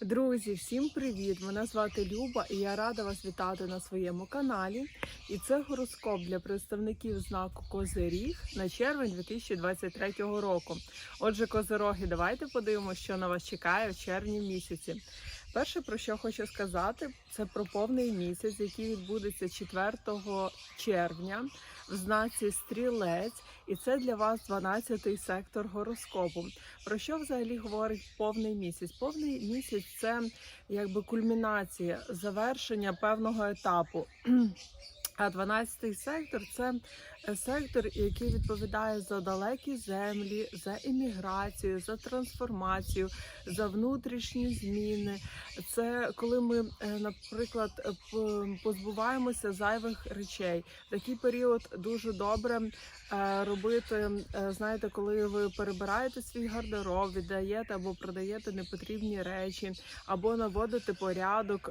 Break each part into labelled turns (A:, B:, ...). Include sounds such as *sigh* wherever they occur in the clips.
A: Друзі, всім привіт! Мене звати Люба і я рада вас вітати на своєму каналі. І це гороскоп для представників знаку Козиріг на червень 2023 року. Отже, козироги, давайте подивимося, що на вас чекає в червні місяці. Перше, про що хочу сказати, це про повний місяць, який відбудеться 4 червня в знаці Стрілець, і це для вас 12-й сектор гороскопу. Про що взагалі говорить повний місяць? Повний місяць це якби кульмінація, завершення певного етапу. *clears throat* А 12-й сектор це сектор, який відповідає за далекі землі, за імміграцію, за трансформацію, за внутрішні зміни. Це коли ми, е, наприклад, позбуваємося зайвих речей. Такий період дуже добре е, робити. е, Знаєте, коли ви перебираєте свій гардероб, віддаєте або продаєте непотрібні речі, або наводите порядок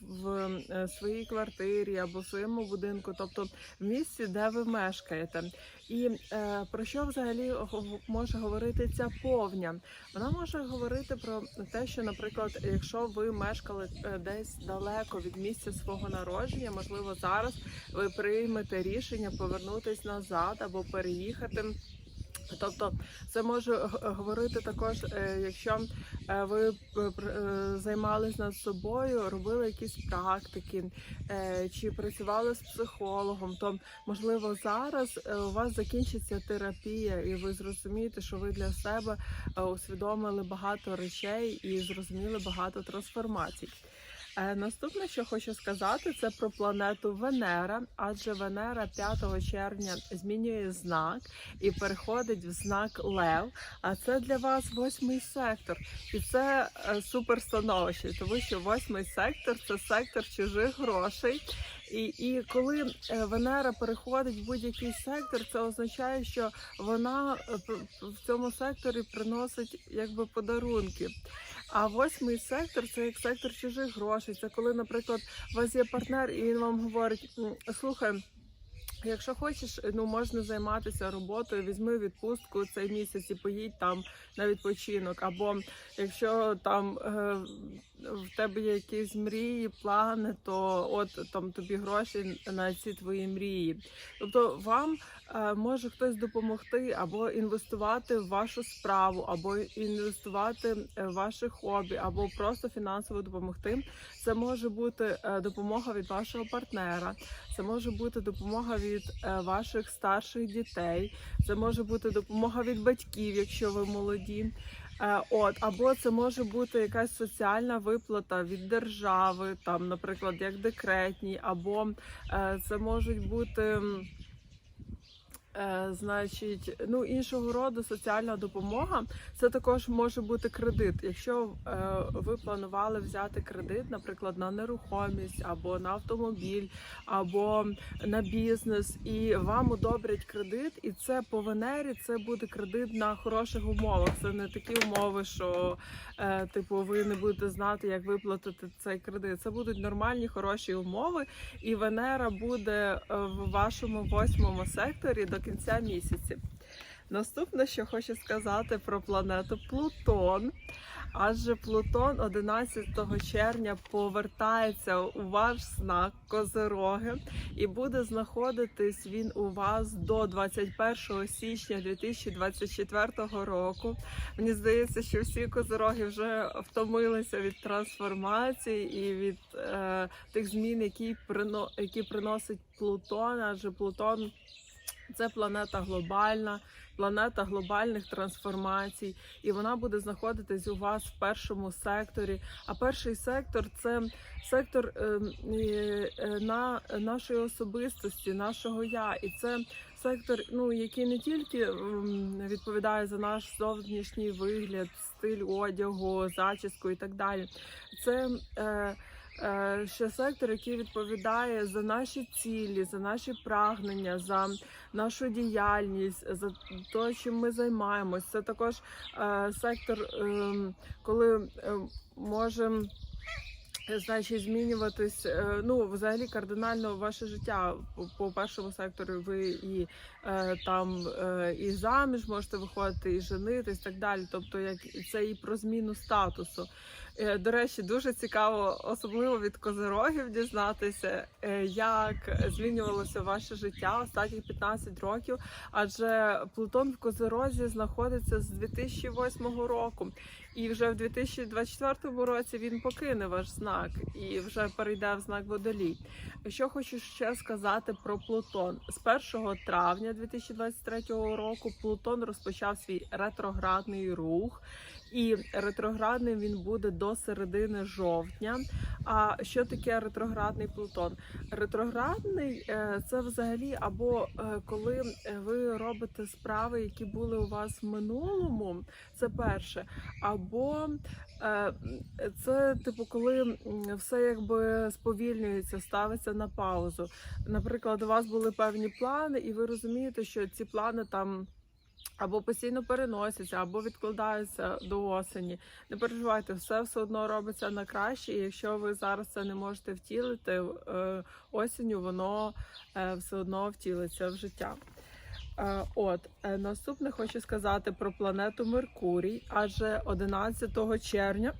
A: в своїй квартирі або в своєму будинку, тобто в місці, де ви мешкаєте. І е, про що взагалі може говорити ця повня? Вона може говорити про те, що, наприклад, якщо ви мешкали е, десь далеко від місця свого народження, можливо, зараз ви приймете рішення повернутися назад або переїхати. Тобто це може говорити також, е, якщо е, ви е, займались над собою, робили якісь практики чи працювали з психологом, то можливо зараз у вас закінчиться терапія, і ви зрозумієте, що ви для себе усвідомили багато речей і зрозуміли багато трансформацій. Е, Наступне, що хочу сказати, це про планету Венера, адже Венера 5 червня змінює знак і переходить в знак Лев. А це для вас восьмий сектор, і це суперстановище, супер становище, тому що восьмий сектор це сектор чужих грошей. І, і коли е, Венера переходить в будь-який сектор, це означає, що вона е, в цьому секторі приносить якби подарунки. А восьмий сектор це як сектор чужих грошей. Це коли, наприклад, у вас є партнер, і він вам говорить: слухай. Якщо хочеш, ну можна займатися роботою, візьми відпустку цей місяць і поїдь там на відпочинок. Або якщо там е, в тебе є якісь мрії, плани, то от там тобі гроші на ці твої мрії. Тобто вам е, може хтось допомогти або інвестувати в вашу справу, або інвестувати в ваше хобі, або просто фінансово допомогти. Це може бути е, допомога від вашого партнера. Це може бути допомога від е, ваших старших дітей, це може бути допомога від батьків, якщо ви молоді. Е, От, або це може бути якась соціальна виплата від держави, там, наприклад, як декретні, або е, це можуть бути. Е, значить, ну іншого роду соціальна допомога це також може бути кредит. Якщо е, ви планували взяти кредит, наприклад, на нерухомість або на автомобіль, або на бізнес, і вам одобрять кредит, і це по Венері це буде кредит на хороших умовах. Це не такі умови, що е, типу ви не будете знати, як виплатити цей кредит. Це будуть нормальні хороші умови, і Венера буде е, в вашому восьмому секторі до кінця місяці. Наступне, що хочу сказати про планету Плутон. Адже Плутон 11 червня повертається у ваш знак Козероги і буде знаходитись він у вас до 21 січня 2024 року. Мені здається, що всі козероги вже втомилися від трансформації і від е, тих змін, які прино, які приносить Плутон, адже Плутон це планета глобальна, планета глобальних трансформацій, і вона буде знаходитись у вас в першому секторі. А перший сектор це сектор е, е, на нашої особистості, нашого я, і це сектор, ну який не тільки відповідає за наш зовнішній вигляд, стиль одягу, зачіску і так далі. Це е, е, ще сектор, який відповідає за наші цілі, за наші прагнення, за нашу діяльність, за те, чим ми займаємось. Це також е, сектор, ем, коли е, можемо. Значить, змінюватись, ну взагалі кардинально ваше життя по, першому сектору. Ви і там і заміж можете виходити, і женитись, так далі. Тобто, як це і про зміну статусу. Е, До речі, дуже цікаво, особливо від козирогів дізнатися, е, як змінювалося ваше життя останні 15 років. Адже Плутон в Козирозі знаходиться з 2008 року, і вже в 2024 році він покине ваш знак і вже перейде в знак Водолій. Що хочу ще сказати про Плутон з 1 травня 2023 року. Плутон розпочав свій ретроградний рух. І ретроградним він буде до середини жовтня. А що таке ретроградний Плутон? Ретроградний е, це взагалі або е, коли ви робите справи, які були у вас в минулому, це перше, або е, це типу, коли все якби сповільнюється, ставиться на паузу. Наприклад, у вас були певні плани, і ви розумієте, що ці плани там. Або постійно переносяться, або відкладаються до осені. Не переживайте, все все одно робиться на краще. І якщо ви зараз це не можете втілити, е, осінню воно е, все одно втілиться в життя. Е, От наступне хочу сказати про планету Меркурій, адже 11 червня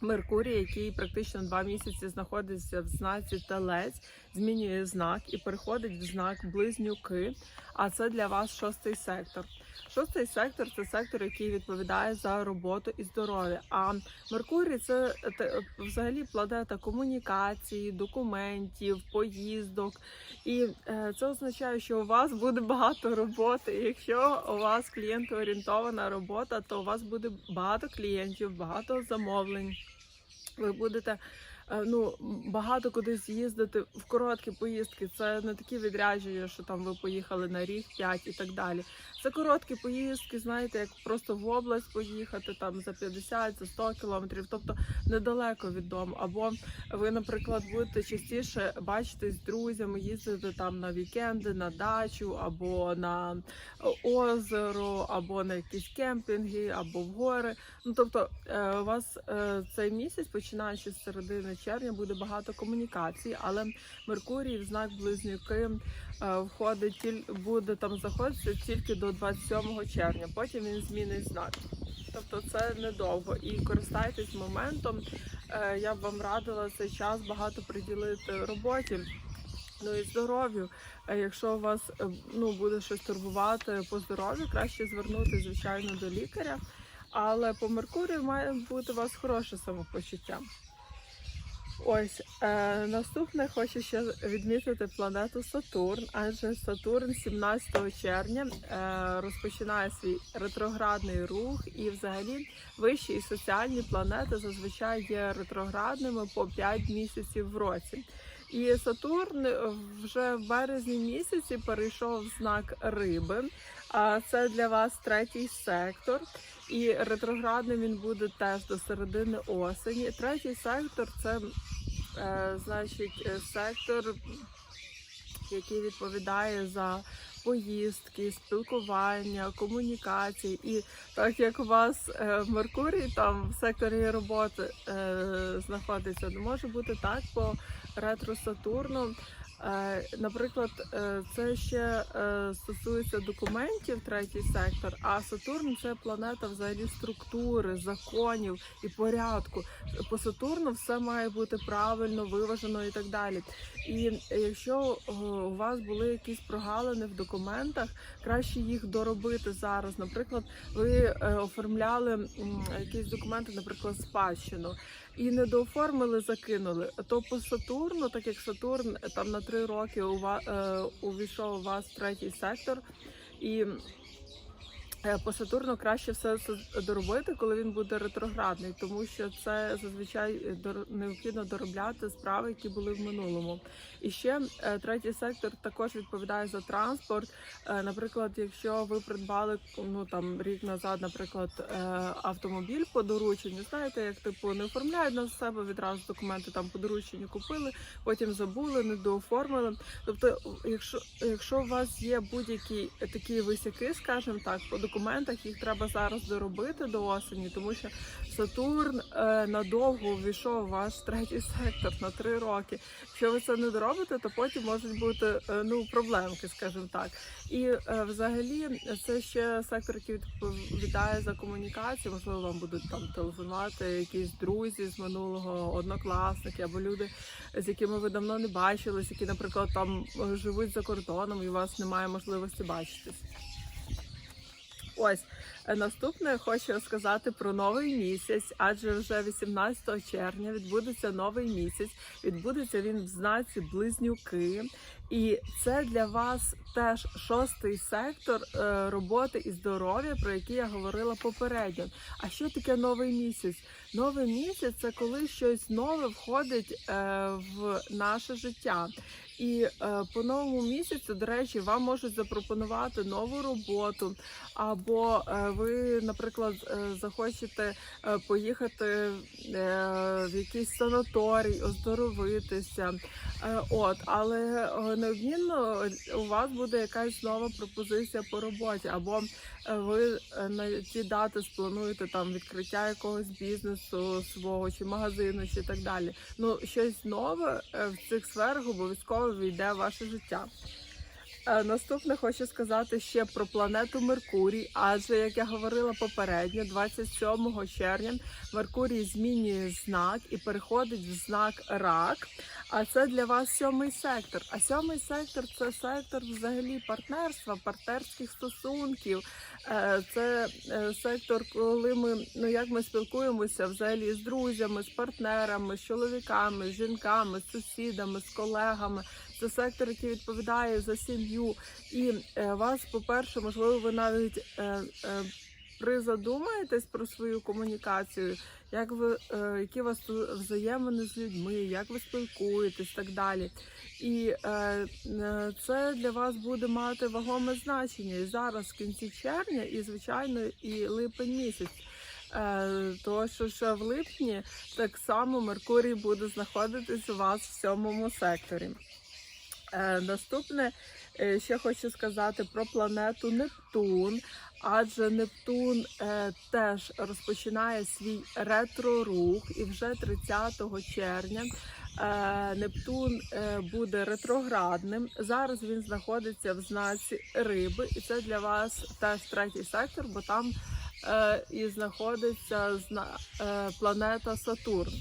A: Меркурій, який практично два місяці знаходиться в знаці Телець, змінює знак і переходить в знак Близнюки. А це для вас шостий сектор. Шостий сектор це сектор, який відповідає за роботу і здоров'я. А Меркурій це взагалі планета комунікації, документів, поїздок. І е, це означає, що у вас буде багато роботи. Якщо у вас клієнтоорієнтована робота, то у вас буде багато клієнтів, багато замовлень. Ви будете е, ну, багато кудись їздити в короткі поїздки. Це не такі відрядження, що там ви поїхали на рік, п'ять і так далі. Це короткі поїздки, знаєте, як просто в область поїхати там за 50, за 100 кілометрів, тобто недалеко від дому. Або ви, наприклад, будете частіше бачитись з друзями, їздити там на вікенди, на дачу, або на озеро, або на якісь кемпінги, або в гори. Ну тобто, е, у вас е, цей місяць, починаючи з середини червня, буде багато комунікацій, але Меркурій в знак близнюки е, входить буде там знаходитися тільки до 27 червня. Потім він змінить знак. Тобто це недовго. І користайтесь моментом. Е, Я б вам радила цей час багато приділити роботі. Ну і здоров'ю. Е, Якщо вас е, ну, буде щось турбувати по здоров'ю, краще звернутися, звичайно, до лікаря. Але по Меркурію має бути у вас хороше самопочуття. Ось е, наступне хочу ще відмітити планету Сатурн, адже Сатурн 17 червня е, розпочинає свій ретроградний рух, і взагалі вищі і соціальні планети зазвичай є ретроградними по 5 місяців в році. І Сатурн вже в березні місяці перейшов знак риби. А це для вас третій сектор. І ретроградним він буде теж до середини осені. Третій сектор це е, значить е, сектор, який відповідає за поїздки, спілкування, комунікації. І так як у вас е, Меркурій там в секторі роботи е, знаходиться, то може бути так по ретро Сатурну. Е, Наприклад, е, це ще е, стосується документів, третій сектор. А Сатурн це планета взагалі структури, законів і порядку. По Сатурну все має бути правильно, виважено і так далі. І якщо у вас були якісь прогалини в документах, краще їх доробити зараз. Наприклад, ви оформляли якісь документи, наприклад, спадщину. І не дооформили, закинули. То по Сатурну, так як Сатурн е, там на три роки у вас е, увійшов у вас третій сектор, і по Сатурну краще все доробити, коли він буде ретроградний, тому що це зазвичай е, необхідно доробляти справи, які були в минулому. І ще е, третій сектор також відповідає за транспорт. Е, Наприклад, якщо ви придбали ну там рік назад, наприклад, е, автомобіль по дорученню, знаєте, як типу не оформляють на себе відразу документи там по дорученню купили, потім забули, не дооформили. Тобто, якщо, якщо у вас є будь-які такі висяки, скажімо так, по документах їх треба зараз доробити до осені, тому що Сатурн е, надовго ввійшов в ваш третій сектор на три роки. Якщо ви це не доробите, то потім можуть бути е, ну проблемки, скажімо так. І е, взагалі це ще сектор, який відповідає за комунікацію. Можливо, вам будуть там телефонувати якісь друзі з минулого, однокласники або люди, з якими ви давно не бачились, які, наприклад, там живуть за кордоном і у вас немає можливості бачитись. Ось е, наступне хочу сказати про новий місяць, адже вже 18 червня відбудеться новий місяць. Відбудеться він в знаці близнюки, і це для вас теж шостий сектор е, роботи і здоров'я, про який я говорила попередньо. А що таке новий місяць? Новий місяць це коли щось нове входить е, в наше життя. І е, по новому місяцю, до речі, вам можуть запропонувати нову роботу, або е, ви, наприклад, е, захочете е, поїхати е, в якийсь санаторій, оздоровитися. Е, от, але е, неодмінно у вас буде якась нова пропозиція по роботі, або е, ви е, на ці дати сплануєте там відкриття якогось бізнесу свого чи магазину, чи так далі. Ну, щось нове е, в цих сферах обов'язково війде в ваше життя. Е, Наступне хочу сказати ще про планету Меркурій, адже як я говорила попередньо, 27 червня Меркурій змінює знак і переходить в знак рак. А це для вас сьомий сектор. А сьомий сектор це сектор взагалі партнерства, партнерських стосунків. Е, Це е, сектор, коли ми ну як ми спілкуємося взагалі з друзями, з партнерами, з чоловіками, з жінками, з сусідами, з колегами. Це сектор, який відповідає за сім'ю. І е, вас, по-перше, можливо, ви навіть е, е, призадумаєтесь про свою комунікацію, як ви, які у вас взаємини з людьми, як ви спілкуєтесь, так далі. І це для вас буде мати вагоме значення і зараз, в кінці червня, і звичайно, і липень місяць. Тому що ще в липні так само Меркурій буде знаходитись у вас в сьомому секторі. Е, Наступне е, ще хочу сказати про планету Нептун, адже Нептун е, теж розпочинає свій ретро-рух, і вже 30 червня Нептун буде ретроградним. Зараз він знаходиться в знаці риби, і це для вас теж третій сектор, бо там і знаходиться зна- планета Сатурн.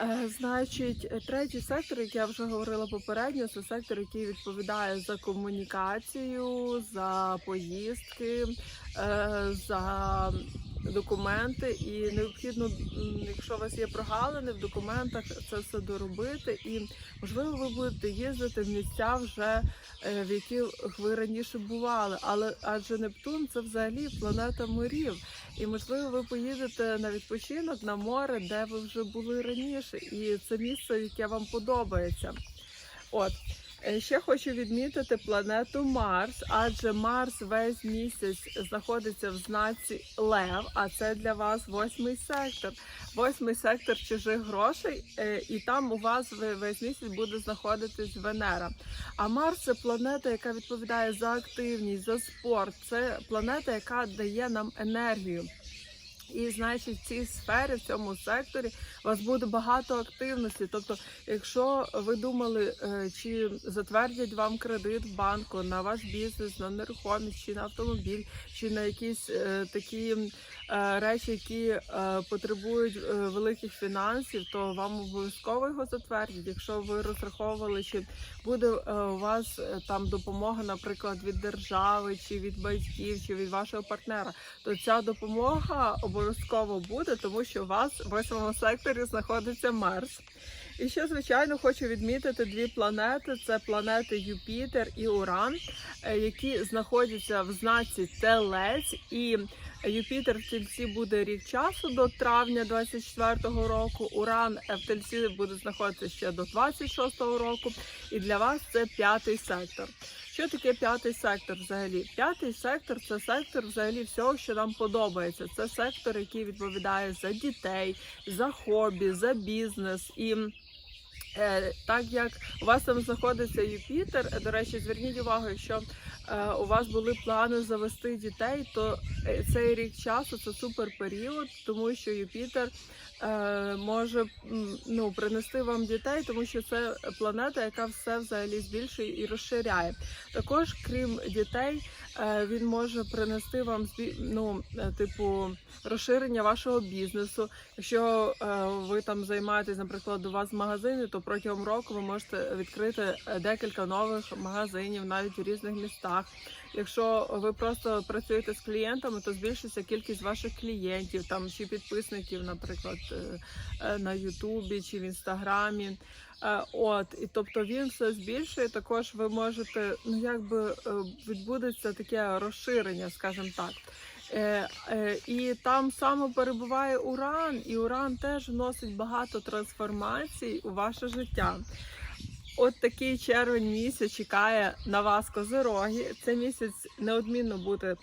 A: Е, Значить, е, третій сектор, як я вже говорила попередньо, це сектор, який відповідає за комунікацію, за поїздки, е, за документи. І необхідно, якщо у вас є прогалини в документах, це все доробити. І можливо, ви будете їздити в місця вже е, в яких ви раніше бували. Але адже Нептун це взагалі планета морів. І можливо, ви поїдете на відпочинок на море, де ви вже були раніше, і це місце, яке вам подобається. От ще хочу відмітити планету Марс, адже Марс весь місяць знаходиться в знаці Лев, а це для вас восьмий сектор. Восьмий сектор чужих грошей, е, і там у вас весь місяць буде знаходитись Венера. А Марс це планета, яка відповідає за активність, за спорт. Це планета, яка дає нам енергію. І значить, в цій сфері, в цьому секторі, вас буде багато активності. Тобто, якщо ви думали, е, чи затвердять вам кредит в банку на ваш бізнес, на нерухомість, чи на автомобіль, чи на якісь е, такі е, речі, які потребують великих фінансів, то вам обов'язково його затвердять. Якщо ви розраховували, чи буде у вас там допомога, наприклад, від держави, чи від батьків, чи від вашого партнера, то ця допомога обов'язково буде, тому що у вас в восьмому секторі знаходиться Марс. І ще, звичайно, хочу відмітити дві планети: це планети Юпітер і Уран, е, які знаходяться в знаці Телець. І Юпітер в тельці буде рік часу до травня 24-го року. Уран е, в тельці буде знаходитися ще до 26-го року. І для вас це п'ятий сектор. Що таке п'ятий сектор взагалі? П'ятий сектор це сектор взагалі всього, що нам подобається. Це сектор, який відповідає за дітей, за хобі, за бізнес і. Е, так як у вас там знаходиться Юпітер, до речі, зверніть увагу, е, у вас були плани завести дітей, то е, цей рік часу це супер період, тому що Юпітер е, може ну, принести вам дітей, тому що це планета, яка все взагалі збільшує і розширяє. Також, крім дітей, е, він може принести вам ну, е, типу розширення вашого бізнесу. Якщо е, ви там займаєтесь, наприклад, у вас магазини, то протягом року ви можете відкрити е, декілька нових магазинів навіть у різних містах. Якщо ви просто працюєте з клієнтами, то збільшиться кількість ваших клієнтів, там чи підписників, наприклад, е, е, на Ютубі чи в Інстаграмі. Е, От, і тобто він все збільшує. Також ви можете, ну якби е, відбудеться таке розширення, скажімо так. Е, е, і там саме перебуває уран, і уран теж вносить багато трансформацій у ваше життя. От такий червень місяць чекає на вас козироги. Цей місяць неодмінно буде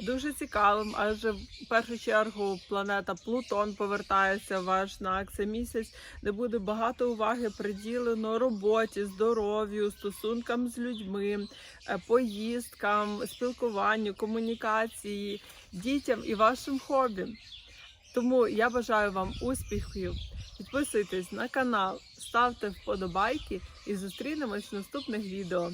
A: дуже цікавим, адже в першу чергу планета Плутон повертається в ваш знак. Це місяць, де буде багато уваги приділено роботі, здоров'ю, стосункам з людьми, е, поїздкам, спілкуванню, комунікації, дітям і вашим хобі. Тому я бажаю вам успіхів. Підписуйтесь на канал, ставте вподобайки і зустрінемось в наступних відео.